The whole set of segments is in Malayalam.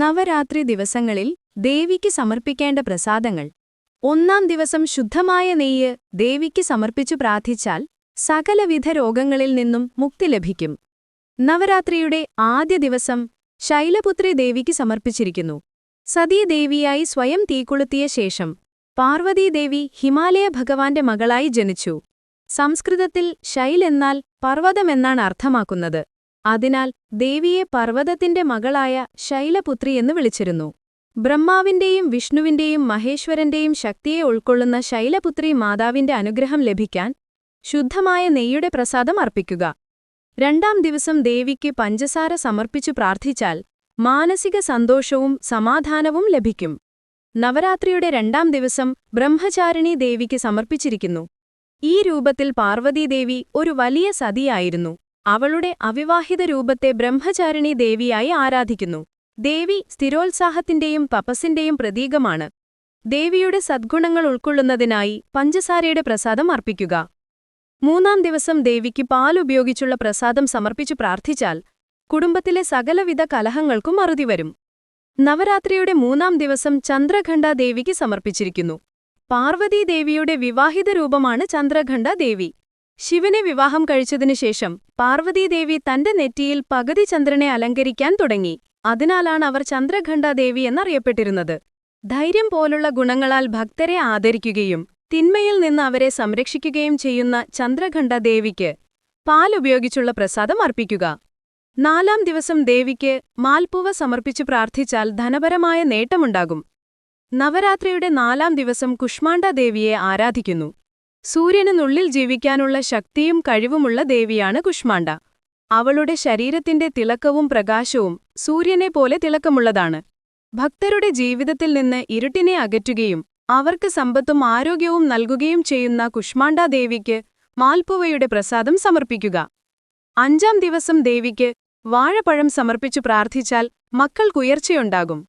നവരാത്രി ദിവസങ്ങളിൽ ദേവിക്ക് സമർപ്പിക്കേണ്ട പ്രസാദങ്ങൾ. ഒന്നാം ദിവസം ശുദ്ധമായ നെയ്യ് ദേവിക്ക് സമർപ്പിച്ചു പ്രാർത്ഥിച്ചാൽ സകലവിധ രോഗങ്ങളിൽ നിന്നും മുക്തി ലഭിക്കും. നവരാത്രിയുടെ ആദ്യ ദിവസം ശൈലപുത്രി ദേവിക്ക് സമർപ്പിച്ചിരിക്കുന്നു. സതീദേവിയായി സ്വയം തീകൊളുത്തിയ ശേഷം പാർവതീദേവി ഹിമാലയ ഭഗവാന്റെ മകളായി ജനിച്ചു. സംസ്കൃതത്തിൽ ശൈൽ എന്നാൽ പർവതമെന്നാണ് അർത്ഥമാക്കുന്നത്. അതിനാൽ ദേവിയെ പർവതത്തിന്റെ മകളായ ശൈലപുത്രി എന്ന് വിളിച്ചിരുന്നു. ബ്രഹ്മാവിന്റെയും വിഷ്ണുവിന്റെയും മഹേശ്വരന്റെയും ശക്തിയെ ഉൾക്കൊള്ളുന്ന ശൈലപുത്രി മാതാവിന്റെ അനുഗ്രഹം ലഭിക്കാൻ ശുദ്ധമായ നെയ്യുടെ പ്രസാദം അർപ്പിക്കുക. രണ്ടാം ദിവസം ദേവിക്ക് പഞ്ചസാര സമർപ്പിച്ചു പ്രാർത്ഥിച്ചാൽ മാനസിക സന്തോഷവും സമാധാനവും ലഭിക്കും. നവരാത്രിയുടെ രണ്ടാം ദിവസം ബ്രഹ്മചാരിണി ദേവിക്ക് സമർപ്പിച്ചിരിക്കുന്നു. ഈ രൂപത്തിൽ പാർവതീദേവി ഒരു വലിയ സതിയായിരുന്നു. അവളുടെ അവിവാഹിത രൂപത്തെ ബ്രഹ്മചാരിണി ദേവിയായി ആരാധിക്കുന്നു. ദേവി സ്ഥിരോത്സാഹത്തിന്റെയും തപസ്സിന്റെയും പ്രതീകമാണ്. ദേവിയുടെ സദ്ഗുണങ്ങൾ ഉൾക്കൊള്ളുന്നതിനായി പഞ്ചസാരയുടെ പ്രസാദം അർപ്പിക്കുക. മൂന്നാം ദിവസം ദേവിക്ക് പാലുപയോഗിച്ചുള്ള പ്രസാദം സമർപ്പിച്ചു പ്രാർത്ഥിച്ചാൽ കുടുംബത്തിലെ സകലവിധ കലഹങ്ങൾക്കും അറുതി വരും. നവരാത്രിയുടെ മൂന്നാം ദിവസം ചന്ദ്രഖണ്ഡ ദേവിക്ക് സമർപ്പിച്ചിരിക്കുന്നു. പാർവതീദേവിയുടെ വിവാഹിത രൂപമാണ് ചന്ദ്രഖണ്ഡ ദേവി. ശിവനെ വിവാഹം കഴിച്ചതിനുശേഷം പാർവതീദേവി തന്റെ നെറ്റിയിൽ പകുതി ചന്ദ്രനെ അലങ്കരിക്കാൻ തുടങ്ങി. അതിനാലാണ് അവർ ചന്ദ്രഘണ്ഠാദേവി എന്നറിയപ്പെട്ടിരുന്നത്. ധൈര്യം പോലുള്ള ഗുണങ്ങളാൽ ഭക്തരെ ആദരിക്കുകയും തിന്മയിൽ നിന്ന് അവരെ സംരക്ഷിക്കുകയും ചെയ്യുന്ന ചന്ദ്രഘണ്ഠാദേവിക്ക് പാലുപയോഗിച്ചുള്ള പ്രസാദം അർപ്പിക്കുക. നാലാം ദിവസം ദേവിക്ക് മാൽപ്പൂവ സമർപ്പിച്ചു പ്രാർത്ഥിച്ചാൽ ധനപരമായ നേട്ടമുണ്ടാകും. നവരാത്രിയുടെ നാലാം ദിവസം കുഷ്മാണ്ട ദേവിയെ ആരാധിക്കുന്നു. സൂര്യനുള്ളിൽ ജീവിക്കാനുള്ള ശക്തിയും കഴിവുമുള്ള ദേവിയാണ് കുഷ്മാണ്ട. അവളുടെ ശരീരത്തിന്റെ തിളക്കവും പ്രകാശവും സൂര്യനെ പോലെ തിളക്കമുള്ളതാണ്. ഭക്തരുടെ ജീവിതത്തിൽ നിന്ന് ഇരുട്ടിനെ അകറ്റുകയും അവർക്ക് സമ്പത്തും ആരോഗ്യവും നൽകുകയും ചെയ്യുന്ന കുഷ്മാണ്ട ദേവിക്ക് മാൽപ്പുവയുടെ പ്രസാദം സമർപ്പിക്കുക. അഞ്ചാം ദിവസം ദേവിക്ക് വാഴപ്പഴം സമർപ്പിച്ചു പ്രാർത്ഥിച്ചാൽ മക്കൾക്കുയർച്ചയുണ്ടാകും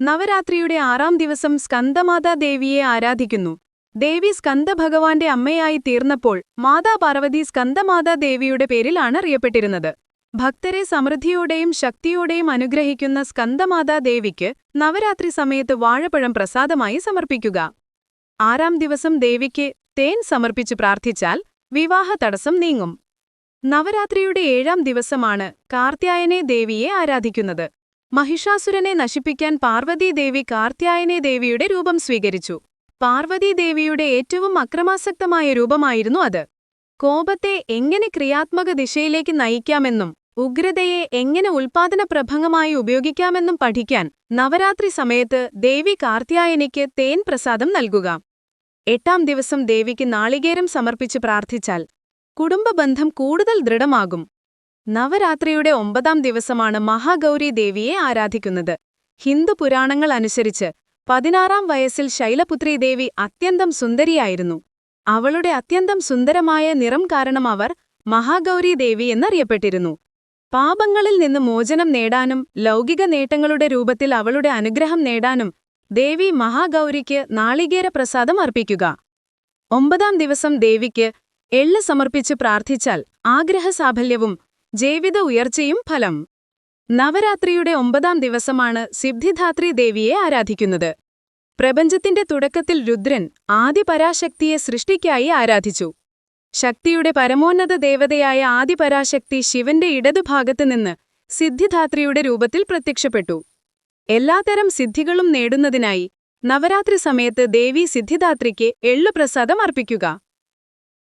നവരാത്രിയുടെ ആറാം ദിവസം സ്കന്ദമാതാ ദേവിയെ ആരാധിക്കുന്നു. ദേവി സ്കന്ദഭഗവാന്റെ അമ്മയായി തീർന്നപ്പോൾ മാതാ പാർവതി സ്കന്ദമാതാ ദേവിയുടെ പേരിലാണ് അറിയപ്പെട്ടിരുന്നത്. ഭക്തരെ സമൃദ്ധിയോടെയും ശക്തിയോടെയും അനുഗ്രഹിക്കുന്ന സ്കന്ദമാതാ ദേവിക്ക് നവരാത്രി സമയത്ത് വാഴപ്പഴം പ്രസാദമായി സമർപ്പിക്കുക. ആറാം ദിവസം ദേവിക്ക് തേൻ സമർപ്പിച്ച് പ്രാർത്ഥിച്ചാൽ വിവാഹ തടസ്സം നീങ്ങും. നവരാത്രിയുടെ ഏഴാം ദിവസമാണ് കാർത്യായനെ ദേവിയെ ആരാധിക്കുന്നത്. മഹിഷാസുരനെ നശിപ്പിക്കാൻ പാർവതീദേവി കാർത്യായനെ ദേവിയുടെ രൂപം സ്വീകരിച്ചു. പാർവതീദേവിയുടെ ഏറ്റവും അക്രമാസക്തമായ രൂപമായിരുന്നു അത്. കോപത്തെ എങ്ങനെ ക്രിയാത്മക ദിശയിലേക്ക് നയിക്കാമെന്നും ഉഗ്രതയെ എങ്ങനെ ഉൽപാദന പ്രഭംഗമായി ഉപയോഗിക്കാമെന്നും പഠിക്കാൻ നവരാത്രി സമയത്ത് ദേവി കാർത്യായനിക്ക് തേൻ പ്രസാദം നൽകുക. എട്ടാം ദിവസം ദേവിക്ക് നാളികേരം സമർപ്പിച്ച് പ്രാർത്ഥിച്ചാൽ കുടുംബബന്ധം കൂടുതൽ ദൃഢമാകും. നവരാത്രിയുടെ ഒമ്പതാം ദിവസമാണ് മഹാഗൗരി ദേവിയെ ആരാധിക്കുന്നത്. ഹിന്ദു പുരാണങ്ങൾ അനുസരിച്ച് പതിനാറാം വയസ്സിൽ ശൈലപുത്രി ദേവി അത്യന്തം സുന്ദരിയായിരുന്നു. അവളുടെ അത്യന്തം സുന്ദരമായ നിറം കാരണം അവർ മഹാഗൗരി ദേവി എന്നറിയപ്പെട്ടിരുന്നു. പാപങ്ങളിൽ നിന്ന് മോചനം നേടാനും ലൗകിക നേട്ടങ്ങളുടെ രൂപത്തിൽ അവളുടെ അനുഗ്രഹം നേടാനും ദേവി മഹാഗൗരിക്ക് നാളികേര പ്രസാദം അർപ്പിക്കുക. ഒമ്പതാം ദിവസം ദേവിക്ക് എള്ള് സമർപ്പിച്ച് പ്രാർത്ഥിച്ചാൽ ആഗ്രഹസാഫല്യവും ജീവിത ഉയർച്ചയും ഫലം. നവരാത്രിയുടെ ഒമ്പതാം ദിവസമാണ് സിദ്ധിധാത്രി ദേവിയെ ആരാധിക്കുന്നത്. പ്രപഞ്ചത്തിന്റെ തുടക്കത്തിൽ രുദ്രൻ ആദിപരാശക്തിയെ സൃഷ്ടിക്കായി ആരാധിച്ചു. ശക്തിയുടെ പരമോന്നത ദേവതയായ ആദിപരാശക്തി ശിവന്റെ ഇടതുഭാഗത്തുനിന്ന് സിദ്ധിധാത്രിയുടെ രൂപത്തിൽ പ്രത്യക്ഷപ്പെട്ടു. എല്ലാതരം സിദ്ധികളും നേടുന്നതിനായി നവരാത്രി സമയത്ത് ദേവി സിദ്ധിദാത്രിക്ക് എള്ളുപ്രസാദം അർപ്പിക്കുക.